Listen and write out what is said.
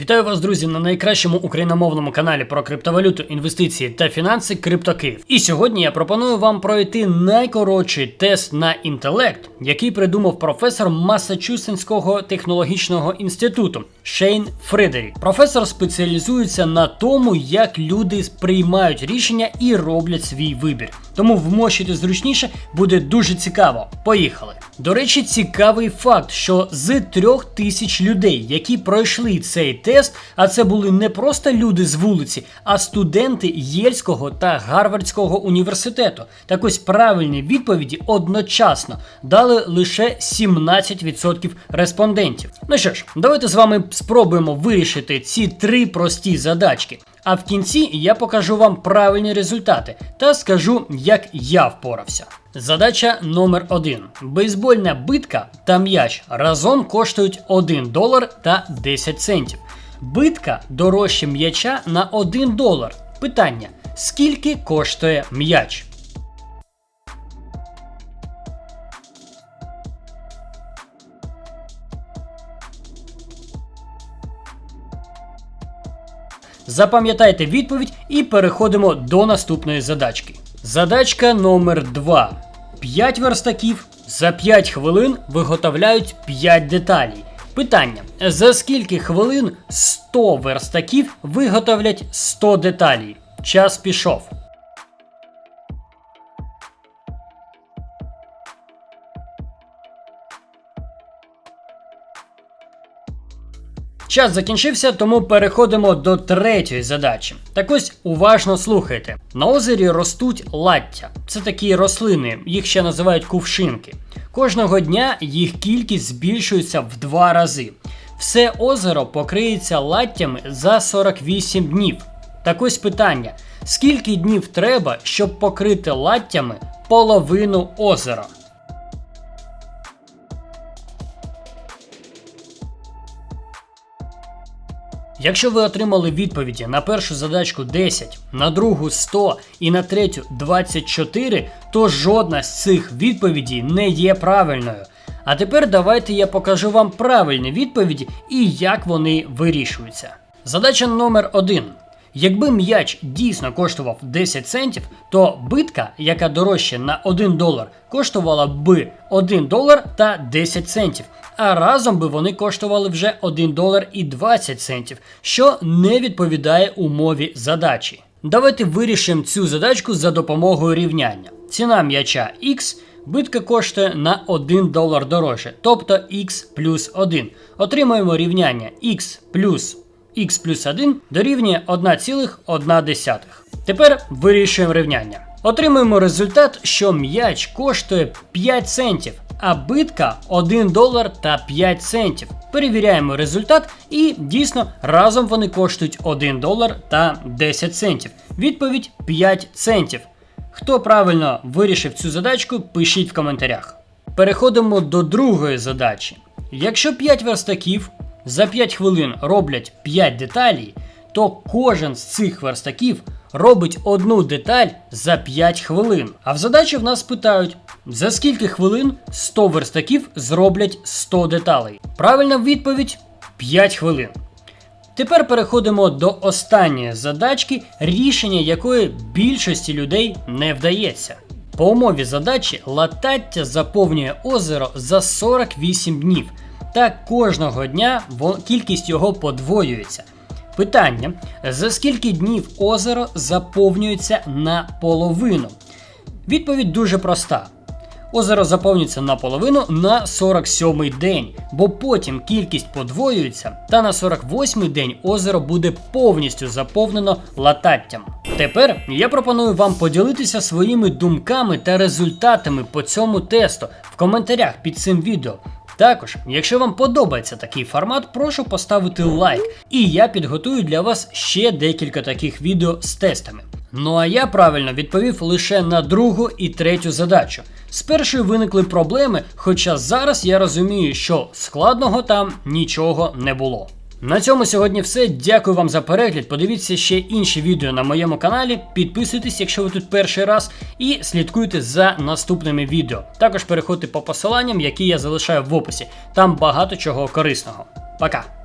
Вітаю вас, друзі, на найкращому україномовному каналі про криптовалюту, інвестиції та фінанси CryptoKiv. І сьогодні я пропоную вам пройти найкоротший тест на інтелект, який придумав професор Масачусетського технологічного інституту Шейн Фредерік. Професор спеціалізується на тому, як люди приймають рішення і роблять свій вибір. Тому вмощити зручніше буде дуже цікаво. Поїхали. До речі, цікавий факт, що з трьох тисяч людей, які пройшли цей тест, а це були не просто люди з вулиці, а студенти Єльського та Гарвардського університету. Так ось правильні відповіді одночасно дали лише 17% респондентів. Ну що ж, давайте з вами спробуємо вирішити ці три прості задачки. А в кінці я покажу вам правильні результати та скажу, як я впорався. Задача номер 1 Бейсбольна битка та м'яч разом коштують 1 долар та 10 центів. Битка дорожче м'яча на 1 долар. Питання: скільки коштує м'яч? Запам'ятайте відповідь і переходимо до наступної задачки. Задачка номер 2. 5 верстаків за 5 хвилин виготовляють 5 деталей. Питання: за скільки хвилин 100 верстаків виготовлять 100 деталей? Час пішов. Час закінчився, тому переходимо до третьої задачі. Так ось уважно слухайте: на озері ростуть лаття. Це такі рослини, їх ще називають кувшинки. Кожного дня їх кількість збільшується в два рази. Все озеро покриється латтями за 48 днів. Так ось питання: скільки днів треба, щоб покрити латтями половину озера? Якщо ви отримали відповіді на першу задачку 10, на другу 100 і на третю 24, то жодна з цих відповідей не є правильною. А тепер давайте я покажу вам правильні відповіді і як вони вирішуються. Задача номер 1. Якби м'яч дійсно коштував 10 центів, то битка, яка дорожче на 1 долар, коштувала б 1 долар та 10 центів. А разом би вони коштували вже 1 долар і 20 центів, що не відповідає умові задачі. Давайте вирішимо цю задачку за допомогою рівняння. Ціна м'яча X, битка коштує на 1 долар дорожче, тобто X плюс 1. Отримуємо рівняння X плюс x плюс 1 дорівнює 1,1. Тепер вирішуємо рівняння. Отримуємо результат, що м'яч коштує 5 центів, а битка 1 долар та 5 центів. Перевіряємо результат, і дійсно разом вони коштують 1 долар та 10 центів. Відповідь 5 центів. Хто правильно вирішив цю задачку, пишіть в коментарях. Переходимо до другої задачі. Якщо 5 верстаків за 5 хвилин роблять 5 деталей, то кожен з цих верстаків робить одну деталь за 5 хвилин. А в задачі в нас питають, за скільки хвилин 100 верстаків зроблять 100 деталей. Правильна відповідь 5 хвилин. Тепер переходимо до останньої задачки, рішення якої більшості людей не вдається. По умові задачі латаття заповнює озеро за 48 днів. Та кожного дня кількість його подвоюється. Питання: за скільки днів озеро заповнюється наполовину? Відповідь дуже проста. Озеро заповнюється наполовину на 47-й день, бо потім кількість подвоюється, та на 48-й день озеро буде повністю заповнено лататтям. Тепер я пропоную вам поділитися своїми думками та результатами по цьому тесту в коментарях під цим відео. Також, якщо вам подобається такий формат, прошу поставити лайк, і я підготую для вас ще декілька таких відео з тестами. Ну а я правильно відповів лише на другу і третю задачу. З першої виникли проблеми, хоча зараз я розумію, що складного там нічого не було. На цьому сьогодні все. Дякую вам за перегляд. Подивіться ще інші відео на моєму каналі. Підписуйтесь, якщо ви тут перший раз, і слідкуйте за наступними відео. Також переходьте по посиланням, які я залишаю в описі. Там багато чого корисного. Пока!